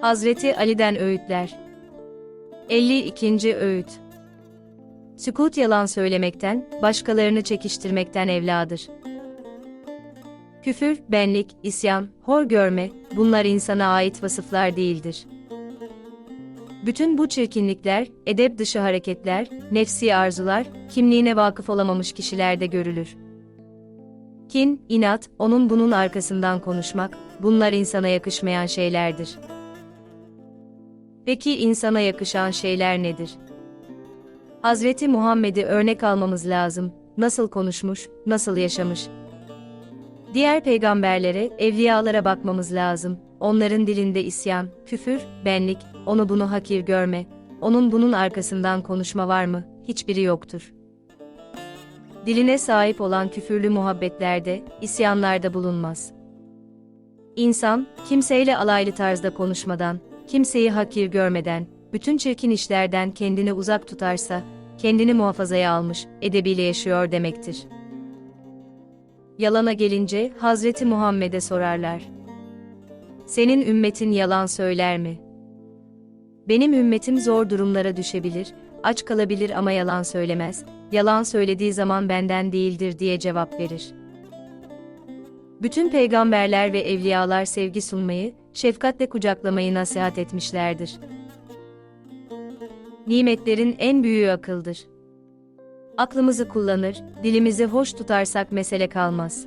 Hazreti Ali'den öğütler. 52. öğüt. Sükut yalan söylemekten, başkalarını çekiştirmekten evladır. Küfür, benlik, isyan, hor görme, bunlar insana ait vasıflar değildir. Bütün bu çirkinlikler, edep dışı hareketler, nefsi arzular, kimliğine vakıf olamamış kişilerde görülür. Kin, inat, onun bunun arkasından konuşmak, bunlar insana yakışmayan şeylerdir. Peki insana yakışan şeyler nedir? Hazreti Muhammed'i örnek almamız lazım. Nasıl konuşmuş, nasıl yaşamış? Diğer peygamberlere, evliyalara bakmamız lazım. Onların dilinde isyan, küfür, benlik, onu bunu hakir görme. Onun bunun arkasından konuşma var mı? Hiçbiri yoktur. Diline sahip olan küfürlü muhabbetlerde, isyanlarda bulunmaz. İnsan, kimseyle alaylı tarzda konuşmadan, kimseyi hakir görmeden, bütün çirkin işlerden kendini uzak tutarsa, kendini muhafazaya almış, edebiyle yaşıyor demektir. Yalana gelince Hazreti Muhammed'e sorarlar. Senin ümmetin yalan söyler mi? Benim ümmetim zor durumlara düşebilir, aç kalabilir ama yalan söylemez. Yalan söylediği zaman benden değildir diye cevap verir. Bütün peygamberler ve evliyalar sevgi sunmayı, şefkatle kucaklamayı nasihat etmişlerdir. Nimetlerin en büyüğü akıldır. Aklımızı kullanır, dilimizi hoş tutarsak mesele kalmaz.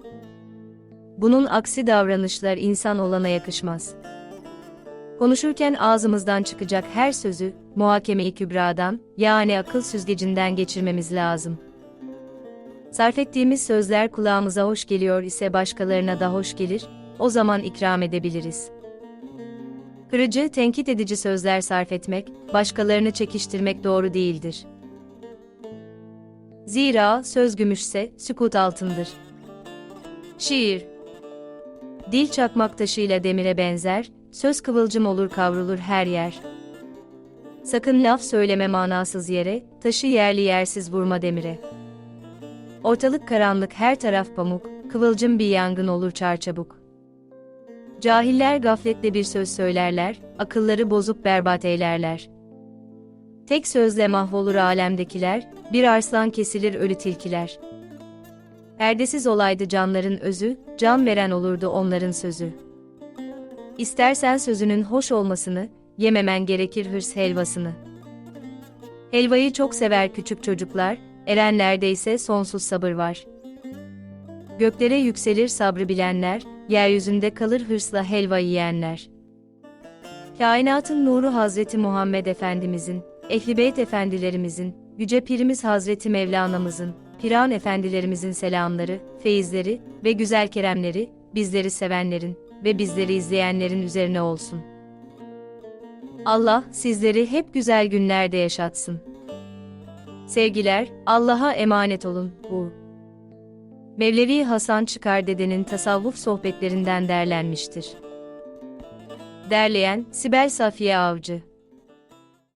Bunun aksi davranışlar insan olana yakışmaz. Konuşurken ağzımızdan çıkacak her sözü, muhakeme-i kübradan, yani akıl süzgecinden geçirmemiz lazım. Sarf ettiğimiz sözler kulağımıza hoş geliyor ise başkalarına da hoş gelir, o zaman ikram edebiliriz. Kırıcı, tenkit edici sözler sarf etmek, başkalarını çekiştirmek doğru değildir. Zira söz gümüşse sükut altındır. Şiir Dil çakmak taşıyla demire benzer, söz kıvılcım olur kavrulur her yer. Sakın laf söyleme manasız yere, taşı yerli yersiz vurma demire. Ortalık karanlık her taraf pamuk, kıvılcım bir yangın olur çarçabuk. Cahiller gafletle bir söz söylerler, akılları bozup berbat eylerler. Tek sözle mahvolur alemdekiler, bir arslan kesilir ölü tilkiler. Perdesiz olaydı canların özü, can veren olurdu onların sözü. İstersen sözünün hoş olmasını, yememen gerekir hırs helvasını. Helvayı çok sever küçük çocuklar, erenlerde ise sonsuz sabır var. Göklere yükselir sabrı bilenler, yeryüzünde kalır hırsla helva yiyenler. Kainatın nuru Hazreti Muhammed Efendimizin, Ehli Beyt Efendilerimizin, Yüce Pirimiz Hazreti Mevlana'mızın, Piran Efendilerimizin selamları, feyizleri ve güzel keremleri, bizleri sevenlerin ve bizleri izleyenlerin üzerine olsun. Allah sizleri hep güzel günlerde yaşatsın. Sevgiler, Allah'a emanet olun. Bu Mevlevi Hasan Çıkar Dede'nin tasavvuf sohbetlerinden derlenmiştir. Derleyen Sibel Safiye Avcı